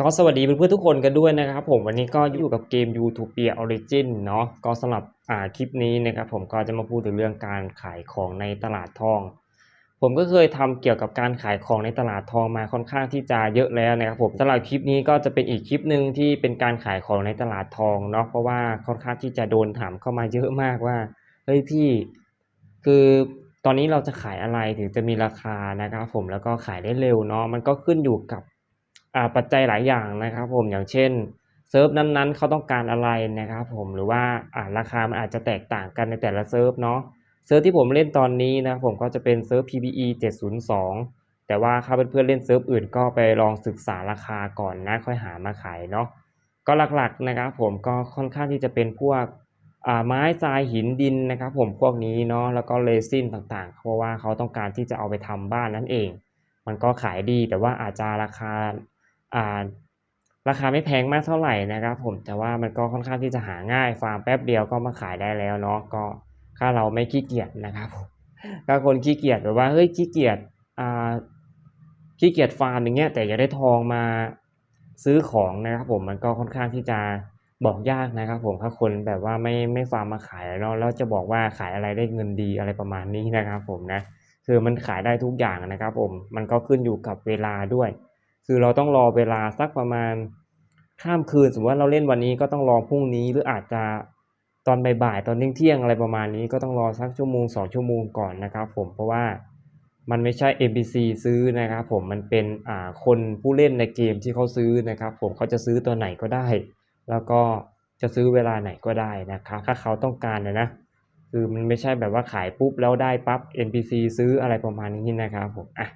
ก็สวัสดีเพื่อนๆทุกคนกันด้วยนะครับผมวันนี้ก็อยู่กับเกม Utopia Origin เนาะก็สำหรับอ่าคลิปนี้นะครับผมก็จะมาพูดถึงเรื่องการขายของในตลาดทอง ผมก็เคยทำเกี่ยวกับการขายของในตลาดทองมาค่อนข้างที่จะเยอะแล้วนะครับผมสำหรับคลิปนี้ก็จะเป็นอีกคลิปหนึ่งที่เป็นการขายของในตลาดทองเนาะเพราะว่าค่อนข้างที่จะโดนถามเข้ามาเยอะมากว่าเฮ้ยพี่คือตอนนี้เราจะขายอะไรถึงจะมีราคานะครับผมแล้วก็ขายได้เร็วเนาะมันก็ขึ้นอยู่กับ ปัจจัยหลายอย่างนะครับผมอย่างเช่นเซิร์ฟนั้นๆเขาต้องการอะไรนะครับผมหรือว่าอ่าราคามันอาจจะแตกต่างกันในแต่ละเซิร์ฟเนาะเซิร์ฟที่ผมเล่นตอนนี้นะครับผมก็จะเป็นเซิร์ฟ PBE 702 แต่ว่าถ้าเพื่อนๆเล่นเซิร์ฟอื่นก็ไปลองศึกษาราคาก่อนนะค่อยหามาขายเนาะก็หลักๆนะครับผมก็ค่อนข้างที่จะเป็นพวกอ่าไม้ทรายหินดินนะครับผมพวกนี้เนาะแล้วก็เรซินต่างๆ เพราะว่าเขาต้องการที่จะเอาไปทำบ้านนั่นเอง มันก็ขายดีแต่ว่าอาจจะราคา ราคาไม่แพงมากเท่าไหร่นะครับผมแต่ว่ามันก็ค่อนข้างที่จะหาง่ายฟาร์มแป๊บเดียวก็มาขายได้แล้วเนาะก็ถ้าเราไม่ขี้เกียจนะครับผมถ้าคนขี้เกียจแบบว่าเฮ้ยขี้เกียจอ่าขี้เกียจฟาร์มอย่างเงี้ยแต่อยากได้ทองมาซื้อของนะครับผมมันก็ค่อนข้างที่จะบอกยากนะครับผมถ้าคนแบบว่าไม่ไม่ฟาร์มมาขายเนาะแล้วจะบอกว่าขายอะไรได้เงินดีอะไรประมาณนี้นะครับผมนะคือมันขายได้ทุกอย่างนะครับผมมันก็ขึ้นอยู่กับเวลาด้วย คือเราต้องรอเวลาสักประมาณข้ามคืน สมมติว่าเราเล่นวันนี้ก็ต้องรอพรุ่งนี้ หรืออาจจะตอนบ่ายๆตอนเที่ยงอะไรประมาณนี้ก็ต้องรอสักชั่วโมงสองชั่วโมงก่อนนะครับผมเพราะว่ามันไม่ใช่ NPC ซื้อนะครับผมมันเป็นอ่าคนผู้เล่นในเกมที่เขาซื้อนะครับ ผมเขาจะซื้อตัวไหนก็ได้ แล้วก็จะซื้อเวลาไหนก็ได้นะครับ ถ้าเขาต้องการนะนะคือมันไม่ใช่แบบว่าขายปุ๊บแล้วได้ปั๊บ NPC ซื้ออะไรประมาณนี้นะครับผมอะ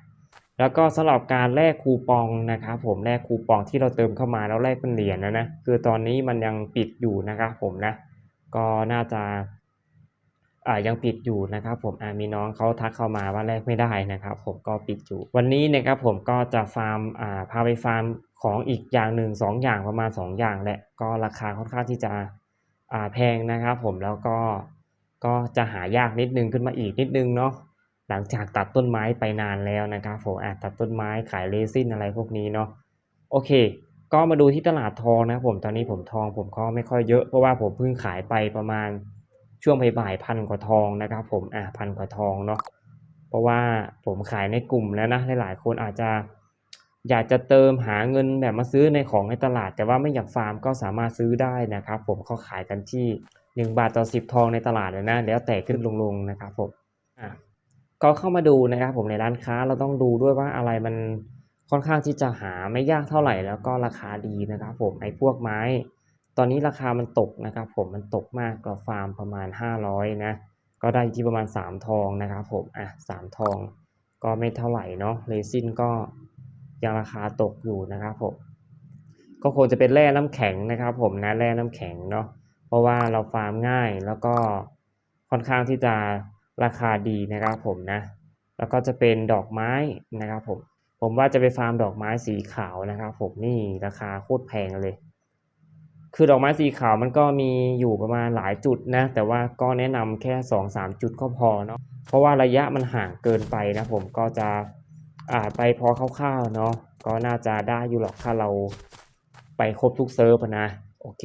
แล้วก็สำหรับการแลกคูปองนะครับผมแลกคูปองที่เราเติมเข้ามาแล้วแลกเป็นเหรียญนะนะคือตอนนี้มันยังปิดอยู่นะครับผมนะก็น่าจะอ่ายังปิดอยู่นะครับผมอ่ามีน้องเขาทักเข้ามาว่าแลกไม่ได้นะครับ ผมก็ปิดอยู่ วันนี้นะครับผมก็จะฟาร์มอ่าพาไปฟาร์มของอีกอย่างหนึ่งสองอย่างประมาณสองอย่างแหละก็ราคาค่อนข้างที่จะอ่าแพงนะครับผมแล้วก็ก็จะหายากนิดนึงขึ้นมาอีกนิดนึงเนาะ หลังจากตัดต้นไม้ไปนานแล้วนะครับผมอ่าตัดต้นไม้ขายเรซินอะไรพวกนี้เนาะโอเค ก็มาดูที่ตลาดทองนะผมตอนนี้ผมทองผมก็ไม่ค่อยเยอะเพราะว่าผมเพิ่งขายไปประมาณช่วงบ่ายพันกว่าทองนะครับ ผมอะพันกว่าทองเนาะเพราะว่าผมขายในกลุ่มแล้วนะหลายๆคนอาจจะอยากจะเติมหาเงินแบบมาซื้อในของในตลาด แต่ว่าไม่อยากฟาร์มก็สามารถซื้อได้นะครับ ผมเขาขายกันที่ 1 บาทต่อ 10 ทองในตลาดเลยนะ แล้วแต่ขึ้นลงๆนะครับผมอะ ก็เข้ามาดูนะครับผมในร้านค้าเราต้องดูด้วยว่าอะไรมันค่อนข้างที่จะหาไม่ยากเท่าไหร่แล้วก็ราคาดีนะครับผมไอ้พวกไม้ ตอนนี้ราคามันตกนะครับผมมันตกมากกว่าฟาร์มประมาณ 500นะก็ได้ที่ประมาณ 3 ทองนะครับผมอะ3ทองก็ไม่เท่าไหร่เนาะเรซินก็ยังราคาตกอยู่นะครับผมก็คงจะเป็นแร่น้ำแข็งนะครับผมนะแร่น้ำแข็งเนาะเพราะว่าเราฟาร์มง่ายแล้วก็ค่อนข้างที่จะ ราคาดีนะครับผมนะ แล้วก็จะเป็นดอกไม้นะครับผม ผมว่าจะไปฟาร์มดอกไม้สีขาวนะครับผมนี่ราคาโคตรแพงเลย คือดอกไม้สีขาวมันก็มีอยู่ประมาณหลายจุดนะ แต่ว่าก็แนะนำแค่สองสามจุดก็พอเนาะ เพราะว่าระยะมันห่างเกินไปนะผมก็จะอ่าไปพอคร่าวๆเนาะ ก็น่าจะได้อยู่หรอกถ้าเราไปครบทุกเซิร์ฟนะ โอเค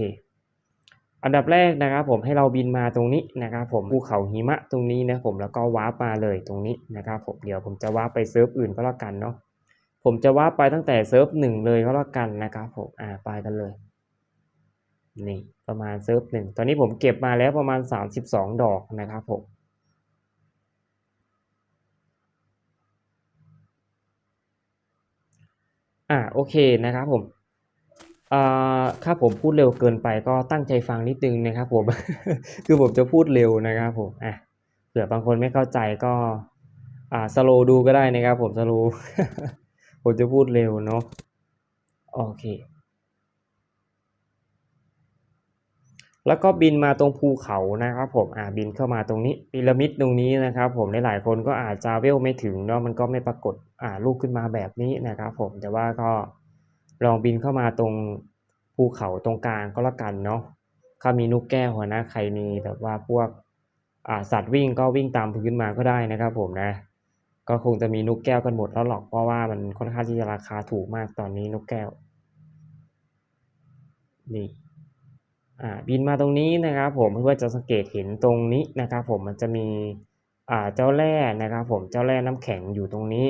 อันดับแรกนะครับผมให้เราบินมาตรงนี้นะครับผมภูเขาหิมะตรงนี้นะผมแล้วก็วาร์ปมาเลยตรงนี้นะครับผมเดี๋ยวผมจะวาร์ปไปเซิร์ฟอื่นก็แล้วกันเนาะผมจะวาร์ปไปตั้งแต่เซิร์ฟหนึ่งเลยก็แล้วกันนะครับผมอ่าไปกันเลยนี่ประมาณเซิร์ฟหนึ่งตอนนี้ผมเก็บมาแล้วประมาณ 32 ดอกนะครับผมอ่าโอเคนะครับผม ถ้าผมพูดเร็วเกินไปก็ตั้งใจฟังนิดนึงนะครับผม คือผมจะพูดเร็วนะครับผม อะ เผื่อบางคนไม่เข้าใจก็ อ่าสโลดูก็ได้นะครับผมสโลผมจะพูดเร็วเนาะ โอเค แล้วก็บินมาตรงภูเขานะครับผม อ่าบินเข้ามาตรงนี้พีระมิดตรงนี้นะครับ ผมหลายๆคนก็อาจจะเวลไม่ถึงเนาะ มันก็ไม่ปรากฏ อ่ารูปขึ้นมาแบบนี้นะครับผม แต่ว่าก็ ลองบินเข้ามาตรงภูเขาตรงกลางก็แล้วกันเนาะถ้ามีนกแก้วนะใครมีแบบว่าพวกสัตว์วิ่งก็วิ่งตามพื้นมาก็ได้นะครับผมนะ ก็คงจะมีนกแก้วกันหมดแล้วหรอกเพราะว่ามันค่อนข้างที่จะราคาถูกมากตอนนี้นกแก้วนี่บินมาตรงนี้นะครับผมเพื่อจะสังเกตเห็นตรงนี้นะครับผมมันจะมีเจ้าแร่นะครับผมเจ้าแร่น้ำแข็งอยู่ตรงนี้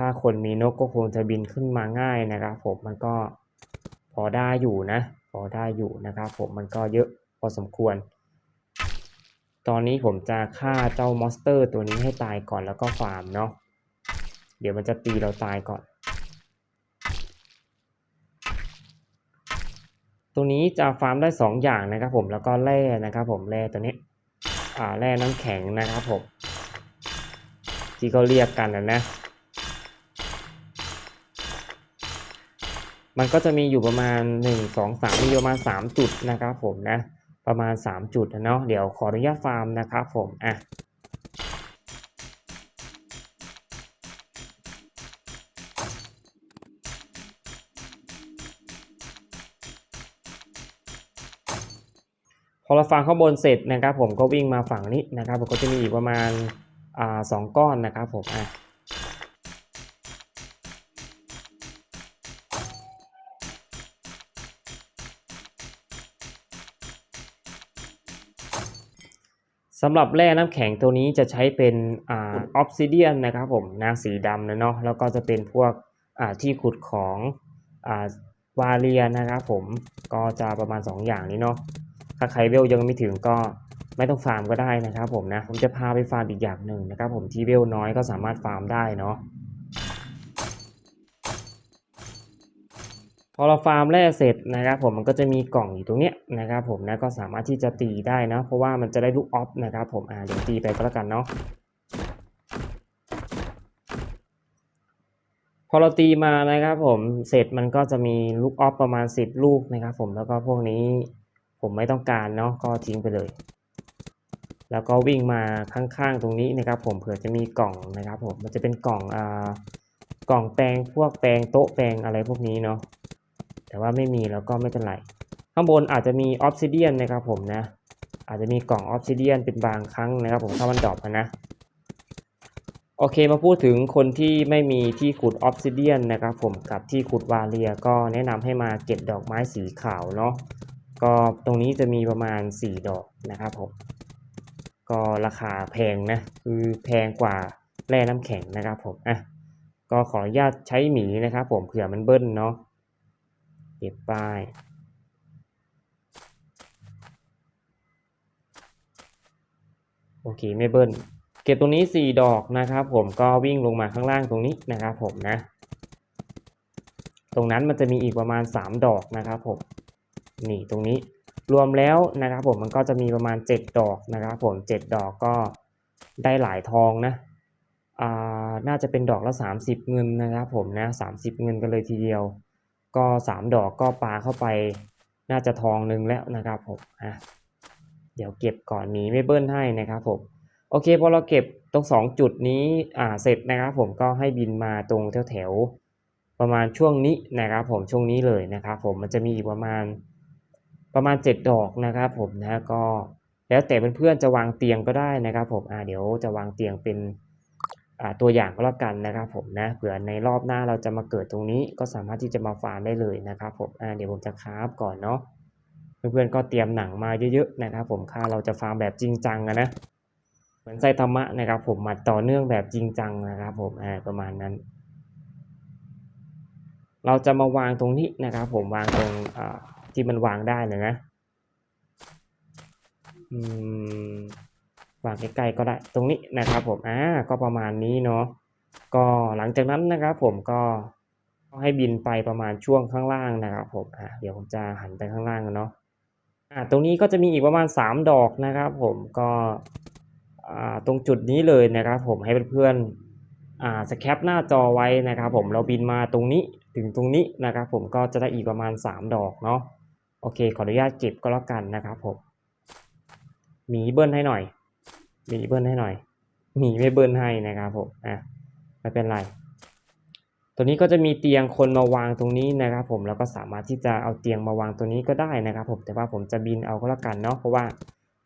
ถ้าคนมีนกก็คงจะบินขึ้นมาง่ายนะครับ ผมมันก็พอได้อยู่นะ พอได้อยู่นะครับ ผมมันก็เยอะพอสมควร ตอนนี้ผมจะฆ่าเจ้ามอนสเตอร์ตัวนี้ให้ตายก่อนแล้วก็ฟาร์มเนาะเดี๋ยวมันจะตีเราตายก่อน ตัวนี้จะฟาร์มได้สองอย่างนะครับผมแล้วก็แร่นะครับ ผมแร่ตัวนี้อ่าแร่น้ำแข็งนะครับผมที่เขาเรียกกันนะนะ มันก็จะมีอยู่ประมาณหนึ่งสองสามมีประมาณสามจุดนะครับผมนะประมาณสามจุดนะเนาะเดี๋ยวขออนุญาตฟาร์มนะครับผมอะพอเราฟังข้างบนเสร็จนะครับผมก็วิ่งมาฝั่งนี้นะครับผมก็จะมีอีกประมาณอ่าสองก้อนนะครับผมอะ สำหรับแร่น้ำแข็งตัวนี้จะใช้เป็นอ่าออฟซิเดียนนะครับผมนะสีดำนะเนาะแล้วก็จะเป็นพวกอ่าที่ขุดของอ่าวาเลียนะครับผมก็จะประมาณ 2 อย่างนี้เนาะถ้าใครเวลยังไม่ถึงก็ไม่ต้องฟาร์มก็ได้นะครับผมนะผมจะพาไปฟาร์มอีกอย่างหนึ่งนะครับผมที่เวลน้อยก็สามารถฟาร์มได้เนาะ พอเราฟาร์มแร่เสร็จนะครับผมมันก็จะมีกล่องอยู่ตรงเนี้ยนะครับผมนะก็สามารถที่จะตีได้นะ เพราะว่ามันจะได้ลูกออฟนะครับผมอ่าเดี๋ยวตีไปก็แล้วกันเนาะพอเราตีมานะครับผมเสร็จมันก็จะมีลูกออฟประมาณ 10 ลูกนะครับผมแล้วก็พวกนี้ผมไม่ต้องการเนาะก็ทิ้งไปเลย แล้วก็วิ่งมาข้างๆตรงนี้นะครับผมเผื่อจะมีกล่องนะครับผมมันจะเป็นกล่องอ่ากล่องแปลงพวกแปลงโต๊ะแปลงอะไรพวกนี้เนาะ แต่ว่าไม่มีแล้วก็ไม่เป็นไร ข้างบนอาจจะมีออฟซิเดียนนะครับผมนะ อาจจะมีกล่องออฟซิเดียนเป็นบางครั้งนะครับผมถ้ามันดรอปนะ โอเคมาพูดถึงคนที่ไม่มีที่ขุดออฟซิเดียนนะครับผมกับที่ขุดวาเลียก็แนะนำให้มาเก็บดอกไม้สีขาวเนาะ ก็ตรงนี้จะมีประมาณ 4 ดอกนะครับผม ก็ราคาแพงนะคือแพงกว่าแร่น้ำแข็งนะครับผม อะ ก็ขออนุญาตใช้หมีนะครับผมเผื่อมันเบิ้ลเนาะ เก็บป้าย โอเคไม่เบิ้ลเก็บตรงนี้ 4 ดอกนะครับ ผมก็วิ่งลงมาข้างล่างตรงนี้นะครับผมนะ ตรงนั้นมันจะมีอีกประมาณ 3 ดอกนะครับผมนี่ตรงนี้รวมแล้วนะครับผมมันก็จะมีประมาณ 7 ดอกนะครับผม 7 ดอกก็ได้หลายทองนะอ่าน่าจะเป็นดอกละ 30 เงินนะครับผมนะ30 เงินกันเลยทีเดียว ก็ 3 ดอกก็ปาเข้าไปน่าจะทองหนึ่งแล้วนะครับผมอะเดี๋ยวเก็บก่อนนี้ไม่เบิ้ลให้นะครับผมโอเคพอเราเก็บตรงสองจุดนี้อ่าเสร็จนะครับผมก็ให้บินมาตรงแถวแถวๆประมาณช่วงนี้นะครับผมช่วงนี้เลยนะครับผมมันจะมีอีกประมาณประมาณ 7 ดอกนะครับผมนะก็แล้วแต่เพื่อนๆจะวางเตียงก็ได้นะครับผมอ่าเดี๋ยวจะวางเตียงเป็น ตัวอย่างก็แล้วกันนะครับผมนะเผื่อในรอบหน้าเราจะมาเกิดตรงนี้ก็สามารถที่จะมาฟาร์มได้เลยนะครับผมอ่าเดี๋ยวผมจะคราฟก่อนเนาะเพื่อนๆก็เตรียมหนังมาเยอะๆนะครับผมค่าเราจะฟาร์มแบบจริงจังนะเหมือนไซตามะนะครับผมมาต่อเนื่องแบบจริงจังนะครับผมอ่าประมาณนั้น เราจะมาวางตรงนี้นะครับผมวางตรงอ่าที่มันวางได้เลยนะอืมางใกล้ๆก็ได้ตรงนี้นะครับผมอ่าก็ประมาณนี้เนาะก็หลังจากนั้นนะครับผมก็ให้บินไปประมาณช่วงข้างล่างนะครับผมอ่าเดี๋ยวผมจะหันไปข้างล่างกันเนาะอ่าตรงนี้ก็จะมีอีกประมาณสามดอกนะครับผมก็อ่าตรงจุดนี้เลยนะครับผมให้เพื่อนๆอ่าสแคปหน้าจอไว้นะครับผมเราบินมาตรงนี้ถึงตรงนี้นะครับผมก็จะได้อีกประมาณ 3 ดอกเนาะโอเคขออนุญาตเก็บก็แล้วกันนะครับผมมีเบิ้ลให้หน่อย มีเบิ้ลให้หน่อย มีไม่เบิ้ลให้นะครับผมอะไม่เป็นไร ตัวนี้ก็จะมีเตียงคนมาวางตรงนี้นะครับ ผมแล้วก็สามารถที่จะเอาเตียงมาวางตัวนี้ก็ได้นะครับ ผมแต่ว่าผมจะบินเอาก็แล้วกันเนาะเพราะว่า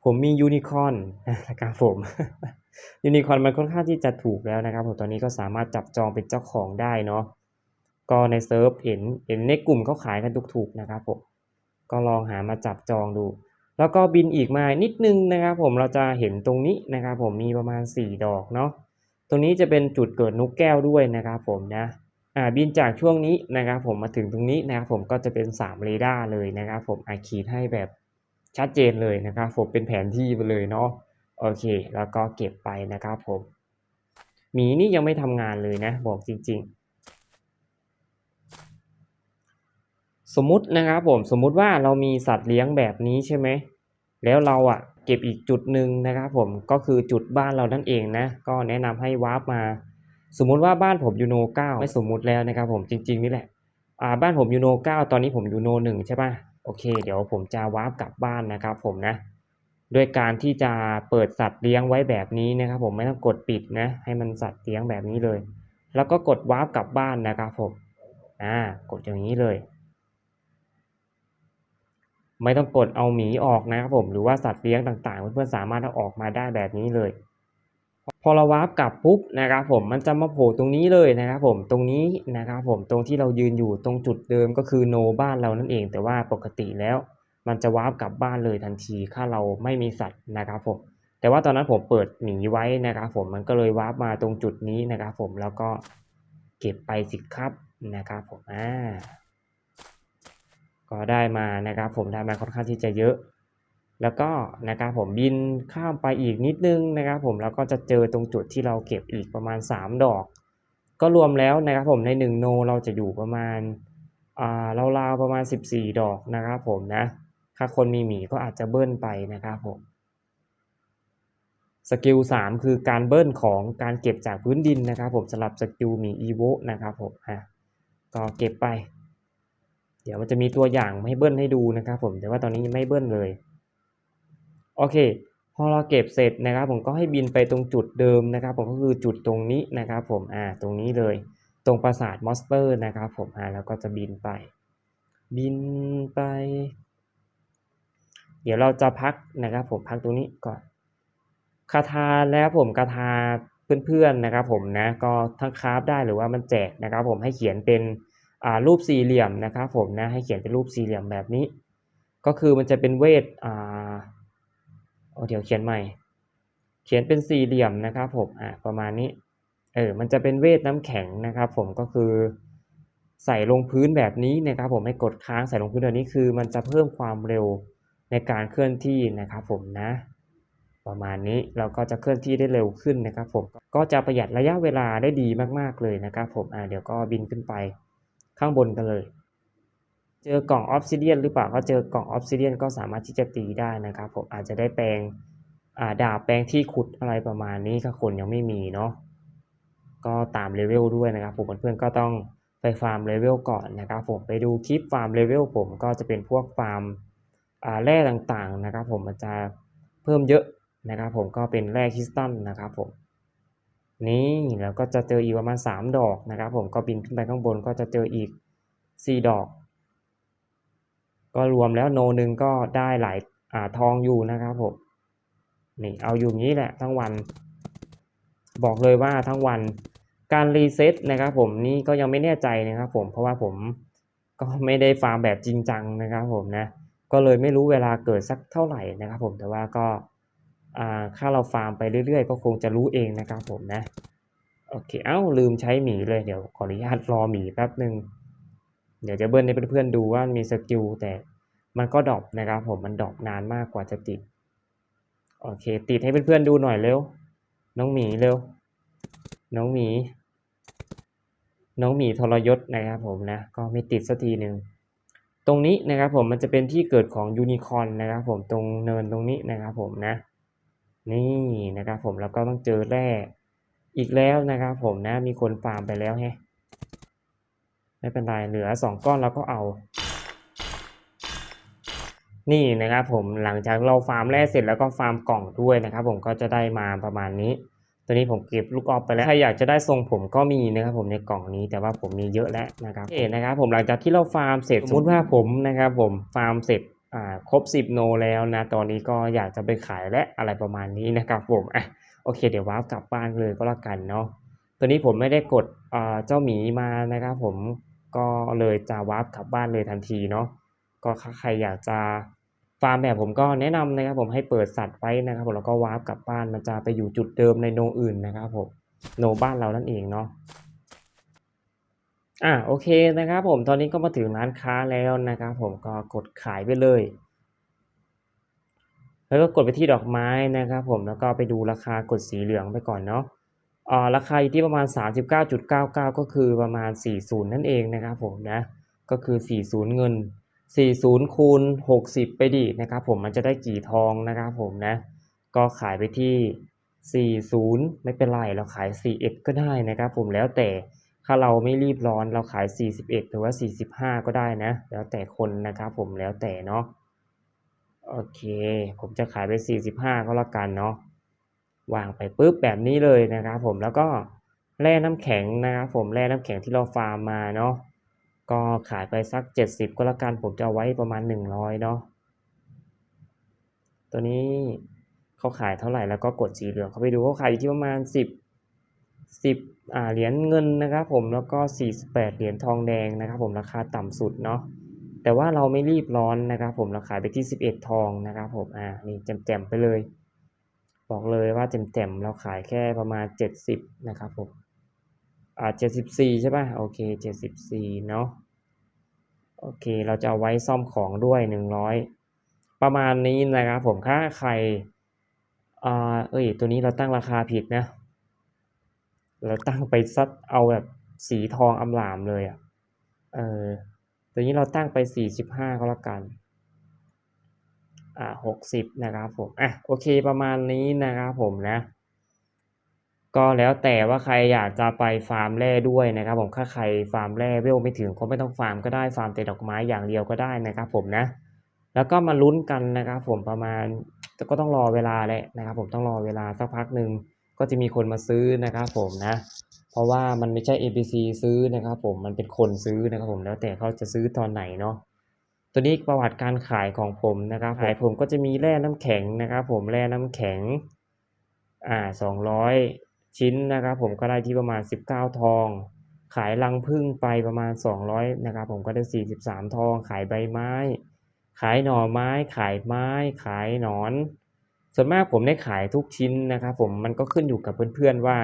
ผมมียูนิคอร์นนะครับผมยูนิคอนมันค่อนข้างที่จะถูกแล้วนะครับผมตอนนี้ก็สามารถจับจองเป็นเจ้าของได้เนาะก็ในเซิร์ฟเห็นเห็นในกลุ่มเขาขายกันถูกๆนะครับผมก็ลองหามาจับจองดู แล้วก็บินอีกมานิดนึงนะครับผมเราจะเห็นตรงนี้นะครับผมมีประมาณ 4 ดอกเนาะตรงนี้จะเป็นจุดเกิดนกแก้วด้วยนะครับผมนะอ่าบินจากช่วงนี้นะครับผมมาถึงตรงนี้นะครับผมก็จะเป็น3เรดาร์เลยนะครับผมอาขีดให้แบบชัดเจนเลยนะครับผมเป็นแผนที่ไปเลยเนาะโอเค แล้วก็เก็บไปนะครับผมหมีนี่ยังไม่ทำงานเลยนะบอกจริง ๆ สมมตินะครับผมสมมุติว่าเรามีสัตว์เลี้ยงแบบนี้ใช่ไหมแล้วเราอะเก็บอีกจุดหนึ่งนะครับผมก็คือจุดบ้านเรานั่นเองนะก็แนะนำให้วาร์ปมา สมมุติว่าบ้านผมยูโนเก้าไม่สมมุติแล้วนะครับผมจริง ๆ นี่แหละอ่าบ้านผมยูโนเก้าตอนนี้ผมยูโนหนึ่งใช่ป่ะโอเค เดี๋ยวผมจะวาร์ปกลับบ้านนะครับผมนะด้วยการที่จะเปิดสัตว์เลี้ยงไว้แบบนี้นะครับผมไม่ต้องกดปิดนะให้มันสัตว์เลี้ยงแบบนี้เลย แล้วก็กดวาร์ปกลับบ้านนะครับผมอ่ากดอย่างนี้เลย ไม่ต้องกดเอาหมีออกนะครับผมหรือว่าสัตว์เลี้ยงต่างๆ เพื่อนๆสามารถเอาออกมาได้แบบนี้เลย พอเราวาร์ปกลับปุ๊บนะครับผมมันจะมาโผล่ตรงนี้เลยนะครับผมตรงนี้นะครับผมตรงที่เรายืนอยู่ตรงจุดเดิมก็คือโนบ้านเรานั่นเอง แต่ว่าปกติแล้วมันจะวาร์ปกลับบ้านเลยทันทีถ้าเราไม่มีสัตว์นะครับผมแต่ว่าตอนนั้นผมเปิดหมีไว้นะครับผมมันก็เลยวาร์ปมาตรงจุดนี้นะครับผมแล้วก็เก็บไปสิครับนะครับผมอ่า ก็ได้มานะครับผมได้มาค่อนข้างที่จะเยอะ แล้วก็นะครับผมบินข้ามไปอีกนิดนึงนะครับผมแล้วก็จะเจอตรงจุดที่เราเก็บอีกประมาณ 3 ดอก ก็รวมแล้วนะครับผมใน1โนเราจะอยู่ประมาณอ่าราวๆประมาณ 14 ดอกนะครับผมนะถ้าคนมีหมีก็อาจจะเบิ้ลไปนะครับผมสกิล3คือการเบิ้ลของการเก็บจากพื้นดินนะครับผมสำหรับสกิลหมีอีโวนะครับผมฮะก็เก็บไป เดี๋ยวมันจะมีตัวอย่างให้เบิ้ลให้ดูนะครับผมแต่ว่าตอนนี้ยังไม่เบิ้ลเลยโอเค พอเราเก็บเสร็จนะครับ ผมก็ให้บินไปตรงจุดเดิมนะครับ ผมก็คือจุดตรงนี้นะครับผมอ่าตรงนี้เลย ตรงปราสาทมอสเตอร์นะครับ ผมอ่าแล้วก็จะบินไป บินไป เดี๋ยวเราจะพักนะครับ ผมพักตรงนี้ก่อนคาทาแล้วผมคาทาเพื่อนๆนะครับ ผมนะก็ทั้งคราฟได้หรือว่ามันแจกนะครับ ผมให้เขียนเป็น รูปสี่เหลี่ยมนะครับผมนะให้เขียนเป็นรูปสี่เหลี่ยมแบบนี้ ก็คือมันจะเป็นเวทอ่าโอ้เดี๋ยวเขียนใหม่ เขียนเป็นสี่เหลี่ยมนะครับผมอ่าประมาณนี้เออมันจะเป็นเวทน้ำแข็งนะครับ ผมก็คือใส่ลงพื้นแบบนี้นะครับ ผมให้กดค้างใส่ลงพื้นแบบนี้คือ มันจะเพิ่มความเร็วในการเคลื่อนที่นะครับผมนะ ประมาณนี้เราก็จะเคลื่อนที่ได้เร็วขึ้นนะครับ ผมก็จะประหยัดระยะเวลาได้ดีมากๆเลยนะครับ ผมอ่าเดี๋ยวก็บินขึ้นไป ข้างบนกันเลย เจอกล่องออฟซิเดียนหรือเปล่าก็เจอกล่องออฟซิเดียนก็สามารถที่จะตีได้นะครับผมอาจจะได้แปลงดาบแปลงที่ขุดอะไรประมาณนี้ถ้าคนยังไม่มีเนาะก็ตามเลเวลด้วยนะครับผมเพื่อนๆก็ต้องไปฟาร์มเลเวลก่อนนะครับผมไปดูคลิปฟาร์มเลเวลผมก็จะเป็นพวกฟาร์มแร่ต่างๆนะครับผมมันจะเพิ่มเยอะนะครับผมก็เป็นแร่คริสตัลนะครับผม นี่แล้วก็จะเจออีกประมาณสามดอกนะครับ ผมก็บินขึ้นไปข้างบนก็จะเจออีกสี่ดอก ก็รวมแล้วโนหนึ่งก็ได้หลายอ่าทองอยู่นะครับผมนี่เอาอยู่งี้แหละทั้งวัน บอกเลยว่าทั้งวันการรีเซ็ตนะครับผมนี่ก็ยังไม่แน่ใจนะครับผมเพราะว่าผมก็ไม่ได้ฟาร์มแบบจริงจังนะครับผมนะก็เลยไม่รู้เวลาเกิดสักเท่าไหร่นะครับผมแต่ว่าก็ ถ้าเราฟาร์มไปเรื่อยๆ ก็คงจะรู้เองนะครับผมนะ โอเค เอ้าลืมใช้หมีเลย เดี๋ยวขออนุญาตรอหมีแป๊บหนึ่งเดี๋ยวจะเบิ้ลให้เพื่อนๆดูว่ามีสกิลแต่มันก็ดรอปนะครับผมมันดรอปนานมากกว่าจะติด โอเค ติดให้เพื่อนๆดูหน่อยเร็ว น้องหมีเร็ว น้องหมี น้องหมีทรยศนะครับผมนะ ก็ไม่ติดสักทีหนึ่งตรงนี้นะครับผมมันจะเป็นที่เกิดของยูนิคอนนะครับผมตรงเนินตรงนี้นะครับผมนะ นี่นะครับผมแล้วก็ต้องเจอแร่อีกแล้วนะครับผมนะมีคนฟาร์มไปแล้วแฮะไม่เป็นไรเหลือสองก้อนเราก็เอา นี่นะครับผมหลังจากเราฟาร์มแร่เสร็จแล้วก็ฟาร์มกล่องด้วยนะครับผมก็จะได้มาประมาณนี้ ตัวนี้ผมเก็บลูกออฟไปแล้วใครอยากจะได้ทรงผมก็มีนะครับผมในกล่องนี้แต่ว่าผมมีเยอะแล้วนะครับโอเคนะครับผมหลังจากที่เราฟาร์มเสร็จสมมติว่าผมนะครับผมฟาร์มเสร็จ ครบ 10 โนแล้วนะตอนนี้ก็อยากจะไปขายและอะไรประมาณนี้นะครับผมอะโอเค เดี๋ยววาร์ปกลับบ้านเลยก็แล้วกันเนาะตัวนี้ผมไม่ได้กดเจ้าหมีมานะครับผมก็เลยจะวาร์ปกลับบ้านเลยทันทีเนาะก็ถ้าใครอยากจะฟาร์มแบบผมก็แนะนำนะครับผมให้เปิดสัตว์ไว้นะครับผมแล้วก็วาร์ปกลับบ้านมันจะไปอยู่จุดเดิมในโนอื่นนะครับผมโนบ้านเรานั่นเองเนาะ อะโอเคนะครับผมตอนนี้ก็มาถึงร้านค้าแล้วนะครับผมก็กดขายไปเลย แล้วก็กดไปที่ดอกไม้นะครับผมแล้วก็ไปดูราคากดสีเหลืองไปก่อนเนาะอ่าราคาอยู่ที่ประมาณ 39.99 ก็คือประมาณ 40 นั่นเองนะครับผมนะก็คือ 40 เงิน 40คูณ60 ไปดินะครับผมมันจะได้กี่ทองนะครับผมนะก็ขายไปที่ 40 ไม่เป็นไรเราขาย 41 ก็ได้นะครับผมแล้วแต่ ถ้าเราไม่รีบร้อนเราขาย 41 หรือว่า 45 ก็ได้นะ แล้วแต่คนนะครับผมแล้วแต่เนาะโอเค ผมจะขายไป 45 ก็แล้วกันเนาะวางไปปุ๊บแบบนี้เลยนะครับผมแล้วก็แร่น้ำแข็งนะครับผมแร่น้ำแข็งที่เราฟาร์มมาเนาะก็ขายไปสัก 70 ก็แล้วกันผมจะเอาไว้ประมาณ 100 เนาะตัวนี้เขาขายเท่าไหร่แล้วก็กดสีเหลืองเข้าไปดูเขาขายอยู่ที่ประมาณ 10 10อ่าเหรียญเงินนะครับผมแล้วก็ 48 เหรียญทองแดงนะครับผมราคาต่ำสุดเนาะแต่ว่าเราไม่รีบร้อนนะครับผมเราขายไปที่ 11 ทองนะครับผมอ่านี่แจ่มๆไปเลย บอกเลยว่าแจ่มๆเราขายแค่ประมาณ 70 นะครับผมอ่า74 ใช่ป่ะโอเค 74 เนาะโอเคเราจะเอาไว้ซ่อมของด้วย 100 ประมาณนี้นะครับผมถ้าใครอ่าเอ้ยตัวนี้เราตั้งราคาผิดนะ เราตั้งไปสักเอาแบบสีทองอำลามเลยอะเออ ตัวนี้เราตั้งไป 45 ก็แล้วกัน อ่า60 นะครับผม อะ โอเค ประมาณนี้นะครับผมนะ ก็แล้วแต่ว่าใครอยากจะไปฟาร์มแร่ด้วยนะครับผม ถ้าใครฟาร์มแร่เวลไม่ถึงก็ไม่ต้องฟาร์มก็ได้ ฟาร์มแต่ดอกไม้อย่างเดียวก็ได้นะครับผมนะ แล้วก็มาลุ้นกันนะครับผมประมาณ ก็ต้องรอเวลาแหละนะครับผมต้องรอเวลาสักพักหนึ่ง ก็จะมีคนมาซื้อนะครับผมนะ เพราะว่ามันไม่ใช่ NPC ซื้อนะครับผมมันเป็นคนซื้อนะครับผมแล้วแต่เขาจะซื้อตอนไหนเนาะตัวนี้ประวัติการขายของผมนะครับขายผมก็จะมีแร่น้ำแข็งนะครับผมแร่น้ำแข็งอ่า200ชิ้นนะครับผมก็ได้ที่ประมาณ 19 ทอง ขายรังผึ้งไปประมาณ 200นะครับผมก็ได้ 43 ทอง ขายใบไม้ ขายหน่อไม้ ขายไม้ ขายหนอน ส่วนมากผมได้ขายทุกชิ้นนะครับผมมันก็ขึ้นอยู่กับเพื่อนๆว่า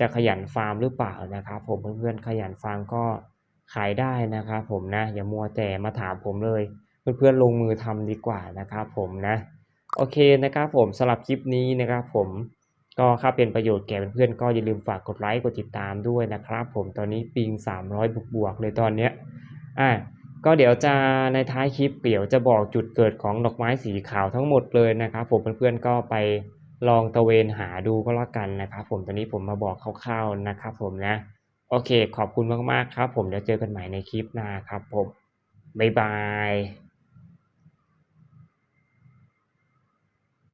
จะขยันฟาร์มหรือเปล่านะครับผมเพื่อนๆขยันฟาร์มก็ขายได้นะครับผมนะอย่ามัวแต่มาถามผมเลย เพื่อนๆลงมือทำดีกว่านะครับผมนะโอเคนะครับผมสำหรับคลิปนี้นะครับผมก็ถ้าเป็นประโยชน์แก่เพื่อนๆก็อย่าลืมฝากกดไลค์กดติดตามด้วยนะครับ ผมตอนนี้ปิง 300 บวกๆเลยตอนเนี้ยอะ ก็เดี๋ยวจะในท้ายคลิปเดี๋ยวจะบอกจุดเกิดของดอกไม้สีขาวทั้งหมดเลยนะครับผมเพื่อนๆก็ไปลองตะเวนหาดูก็แล้วกันนะครับผมตอนนี้ผมมาบอกคร่าวๆนะครับผมนะโอเค ขอบคุณมากๆครับ ผมเดี๋ยวเจอกันใหม่ในคลิปหน้าครับผมบ๊ายบาย